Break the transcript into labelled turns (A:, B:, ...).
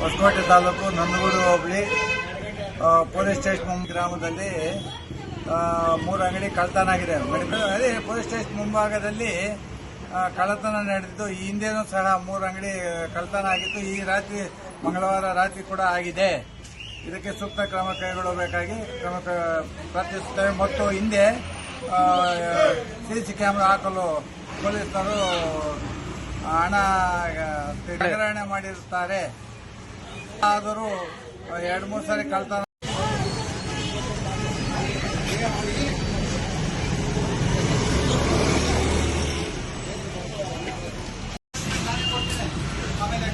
A: ಹೊಸಕೋಟೆ ತಾಲೂಕು ನಂದಗೂಡು ಹೋಬಳಿ police station ಗ್ರಾಮದಲ್ಲಿ ಮೂರು ಅಂಗಡಿ ಕಳ್ಳತನ ಆಗಿದೆ. ಅದೇ ಪೊಲೀಸ್ ಸ್ಟೇಷನ್ ಮುಂಭಾಗದಲ್ಲಿ ಕಳ್ಳತನ ನಡೆದಿದ್ದು, ಈ ಹಿಂದೆನೂ ಸಹ ಮೂರು ಅಂಗಡಿ ಕಳ್ಳತನ ಆಗಿತ್ತು. ಈ ರಾತ್ರಿ, ಮಂಗಳವಾರ ರಾತ್ರಿ ಕೂಡ ಆಗಿದೆ. ಇದಕ್ಕೆ ಸೂಕ್ತ ಕ್ರಮ ಕೈಗೊಳ್ಳಬೇಕಾಗಿ ಕ್ರಮ ಪ್ರಾರ್ಥಿಸುತ್ತೇವೆ ಮತ್ತು ಹಿಂದೆ ಸಿ ಸಿ ಕ್ಯಾಮ್ರಾ ಹಾಕಲು ಪೊಲೀಸರು ಹಣ ಹಗರಣ ಮಾಡಿರುತ್ತಾರೆ. ಆದರೂ ಎರಡ್ ಮೂರ್ ಸಾರಿ ಕಳ್ತಾನ. ಆಮೇಲೆ